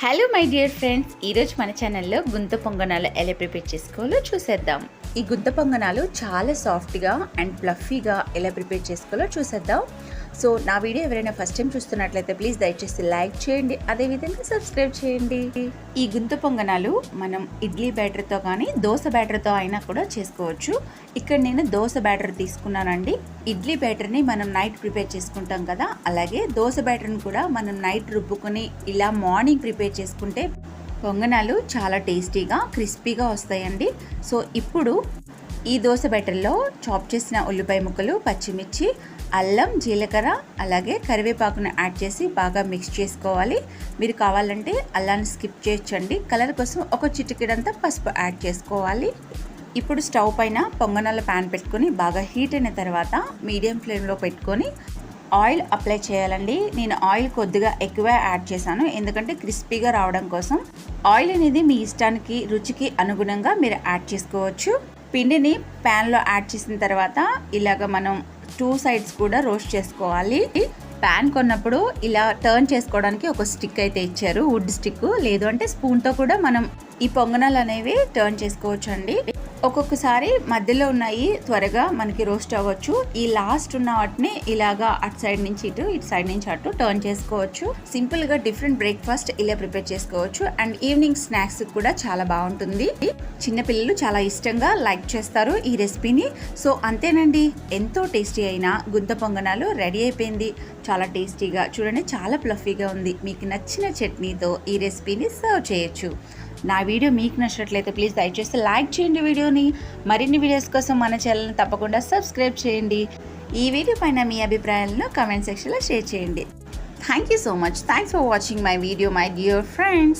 Hello my dear friends ఈరోజు మన ఛానల్లో గుంత పొంగనాలు ఎలా ప్రిపేర్ చేసుకోవాలో చూసేద్దాం. ఈ గుంత పొంగనాలు చాలా సాఫ్ట్గా అండ్ ఫ్లఫీగా ఎలా ప్రిపేర్ చేసుకోవాలో చూసేద్దాం. సో నా వీడియో ఎవరైనా ఫస్ట్ టైం చూస్తున్నట్లయితే ప్లీజ్ దయచేసి లైక్ చేయండి అదేవిధంగా సబ్స్క్రైబ్ చేయండి. ఈ గుంత పొంగనాలు మనం ఇడ్లీ బ్యాటర్తో కానీ దోశ బ్యాటర్తో అయినా కూడా చేసుకోవచ్చు. ఇక్కడ నేను దోశ బ్యాటర్ తీసుకున్నానండి. ఇడ్లీ బ్యాటర్ని మనం నైట్ ప్రిపేర్ చేసుకుంటాం కదా అలాగే దోశ బ్యాటర్ని కూడా మనం నైట్ రుబ్బుకొని ఇలా మార్నింగ్ ప్రిపేర్ చేసుకుంటే పొంగనాలు చాలా టేస్టీగా క్రిస్పీగా వస్తాయండి. సో ఇప్పుడు ఈ దోశ బ్యాటర్లో చాప్ చేసిన ఉల్లిపాయ ముక్కలు పచ్చిమిర్చి అల్లం జీలకర్ర అలాగే కరివేపాకును యాడ్ చేసి బాగా మిక్స్ చేసుకోవాలి. మీరు కావాలంటే అల్లాన్ని స్కిప్ చేయొచ్చండి. కలర్ కోసం ఒక చిటికెడంతా పసుపు యాడ్ చేసుకోవాలి. ఇప్పుడు స్టవ్ పైన పొంగనాల ప్యాన్ పెట్టుకొని బాగా హీట్ అయిన తర్వాత మీడియం ఫ్లేమ్లో పెట్టుకొని ఆయిల్ అప్లై చేయాలండి. నేను ఆయిల్ కొద్దిగా ఎక్కువ యాడ్ చేశాను. ఎందుకంటే క్రిస్పీగా రావడం కోసం ఆయిల్ అనేది మీ ఇష్టానికి రుచికి అనుగుణంగా మీరు యాడ్ చేసుకోవచ్చు. పిండిని ప్యాన్లో యాడ్ చేసిన తర్వాత ఇలాగ మనం టూ సైడ్స్ కూడా రోస్ట్ చేసుకోవాలి. ప్యాన్ కొన్నప్పుడు ఇలా టర్న్ చేసుకోవడానికి ఒక స్టిక్ అయితే ఇచ్చారు వుడ్ స్టిక్. లేదు అంటే స్పూన్తో కూడా మనం ఈ పొంగనాలు అనేవి టర్న్ చేసుకోవచ్చు అండి ఒక్కొక్కసారి మధ్యలో ఉన్నాయి త్వరగా మనకి రోస్ట్ అవ్వచ్చు. ఈ లాస్ట్ ఉన్న వాటిని ఇలాగా అటు సైడ్ నుంచి ఇటు ఇటు సైడ్ నుంచి అటు టర్న్ చేసుకోవచ్చు. సింపుల్గా డిఫరెంట్ బ్రేక్ఫాస్ట్ ఇలా ప్రిపేర్ చేసుకోవచ్చు. అండ్ ఈవినింగ్ స్నాక్స్ కూడా చాలా బాగుంటుంది. చిన్నపిల్లలు చాలా ఇష్టంగా లైక్ చేస్తారు ఈ రెసిపీని. సో అంతేనండి. ఎంతో టేస్టీ అయిన గుంత పొంగనాలు రెడీ అయిపోయింది. చాలా టేస్టీగా చూడండి చాలా ప్లఫీగా ఉంది. మీకు నచ్చిన చట్నీతో ఈ రెసిపీని సర్వ్ చేయొచ్చు. నా వీడియో మీకు నచ్చినట్లయితే ప్లీజ్ దయచేసి లైక్ చేయండి వీడియోని. మరిన్ని వీడియోస్ కోసం మన ఛానల్ని తప్పకుండా సబ్స్క్రైబ్ చేయండి. ఈ వీడియో పైన మీ అభిప్రాయాలను కామెంట్ సెక్షన్లో షేర్ చేయండి. Thank you so much thanks for watching my video my dear friends